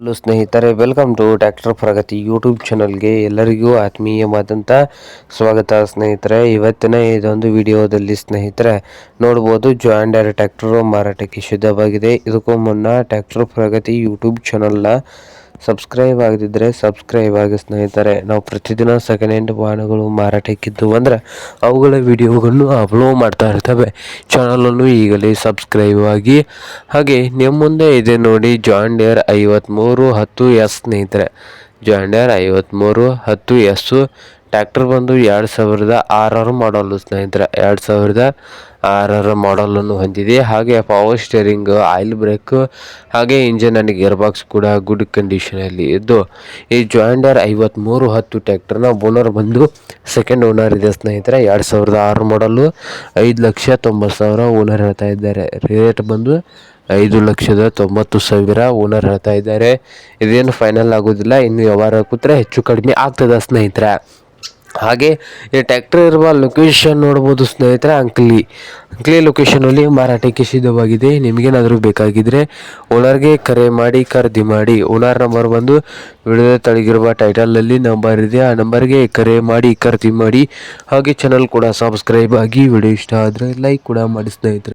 Hello ಸ್ನೇಹಿತರೆ welcome to tractor Pragati YouTube ಚಾನಲ್ಗೆ ಎಲ್ಲರಿಗೂ ಆತ್ಮೀಯವಾದಂಥ ಸ್ವಾಗತ ಸ್ನೇಹಿತರೆ. ಇವತ್ತಿನ ಇದೊಂದು ವಿಡಿಯೋದಲ್ಲಿ ಸ್ನೇಹಿತರೆ, ನೋಡ್ಬೋದು ಜಾಯಿಂಡರ್ ಟ್ಯಾಕ್ಟರು ಮಾರಾಟಕ್ಕೆ ಸಿದ್ಧವಾಗಿದೆ. ಇದಕ್ಕೂ ಮುನ್ನ ಟ್ಯಾಕ್ಟರ್ ಪ್ರಗತಿ ಯೂಟ್ಯೂಬ್ ಚಾನಲ್ನ ಸಬ್ಸ್ಕ್ರೈಬ್ ಆಗದಿದ್ದರೆ ಸಬ್ಸ್ಕ್ರೈಬ್ ಆಗಿ ಸ್ನೇಹಿತರೆ. ನಾವು ಪ್ರತಿದಿನ ಸೆಕೆಂಡ್ ಹ್ಯಾಂಡ್ ವಾಹನಗಳು ಮಾರಾಟಕ್ಕಿದ್ದು ಅಂದರೆ ಅವುಗಳ ವಿಡಿಯೋಗಳನ್ನು ಅಪ್ಲೋಡ್ ಮಾಡ್ತಾ ಇರ್ತವೆ. ಚಾನಲನ್ನು ಈಗಲೇ ಸಬ್ಸ್ಕ್ರೈಬ್ ಆಗಿ. ಹಾಗೆ ನಿಮ್ಮ ಮುಂದೆ ಇದೆ ನೋಡಿ ಜಾಂಡಿಯರ್ ಐವತ್ತ್ಮೂರು ಹತ್ತು ಎಸ್ ಸ್ನೇಹಿತರೆ. ಜಾಂಡಿಯರ್ ಐವತ್ತ್ಮೂರು ಹತ್ತು ಎಸ್ಸು ಟ್ಯಾಕ್ಟರ್ ಬಂದು ಎರಡು ಸಾವಿರದ ಆರರ ಮಾಡಲು ಸ್ನೇಹಿತರೆ. ಎರಡು ಸಾವಿರದ ಆರರ ಮಾಡಲನ್ನು ಹೊಂದಿದೆ. ಹಾಗೆ ಪವರ್ ಸ್ಟೇರಿಂಗ್ ಆಯಿಲ್ ಬ್ರೇಕ್ ಹಾಗೆ ಇಂಜಿನ್ ಆ್ಯಂಡ್ ಗೇರ್ ಬಾಕ್ಸ್ ಕೂಡ ಗುಡ್ ಕಂಡೀಷನಲ್ಲಿ ಇದ್ದು, ಈ ಜಾಯಿಂಡರ್ ಐವತ್ತ್ಮೂರು ಹತ್ತು ಟ್ಯಾಕ್ಟರ್ನ ಓನರ್ ಬಂದು ಸೆಕೆಂಡ್ ಓನರ್ ಇದೆ, ಸ್ನೇಹಿತರೆ. ಎರಡು ಸಾವಿರದ ಆರು ಮಾಡಲು ಐದು ಲಕ್ಷ ತೊಂಬತ್ತು ಸಾವಿರ ಓನರ್ ಹೇಳ್ತಾ ಇದ್ದಾರೆ. ರೇಟ್ ಬಂದು ಐದು ಲಕ್ಷದ ತೊಂಬತ್ತು ಸಾವಿರ ಓನರ್ ಹೇಳ್ತಾ ಇದ್ದಾರೆ. ಇದೇನು ಫೈನಲ್ ಆಗೋದಿಲ್ಲ. ಇನ್ನು ವ್ಯವಹಾರ ಕೂತ್ರೆ ಹೆಚ್ಚು ಕಡಿಮೆ ಆಗ್ತದೆ, ಸ್ನೇಹಿತರೆ. ಹಾಗೆ ಈ ಟ್ಯಾಕ್ಟರ್ ಇರುವ ಲೊಕೇಶನ್ ನೋಡ್ಬೋದು ಸ್ನೇಹಿತರೆ, ಅಂಕ್ಲಿ. ಅಂಕ್ಲಿ ಲೊಕೇಶನಲ್ಲಿ ಮಾರಾಟಕ್ಕೆ ಸಿದ್ಧವಾಗಿದೆ. ನಿಮಗೇನಾದರೂ ಬೇಕಾಗಿದ್ದರೆ ಓನರ್ಗೆ ಕರೆ ಮಾಡಿ, ಖರೀದಿ ಮಾಡಿ. ಓನರ್ ನಂಬರ್ ಬಂದು ವಿಡಿಯೋ ತಳಗಿರುವ ಟೈಟಲಲ್ಲಿ ನಂಬರ್ ಇದೆ. ಆ ನಂಬರ್ಗೆ ಕರೆ ಮಾಡಿ, ಖರೀದಿ ಮಾಡಿ. ಹಾಗೆ ಚಾನಲ್ ಕೂಡ ಸಬ್ಸ್ಕ್ರೈಬ್ ಆಗಿ, ವಿಡಿಯೋ ಇಷ್ಟ ಆದರೆ ಲೈಕ್ ಕೂಡ ಮಾಡಿ ಸ್ನೇಹಿತರೆ.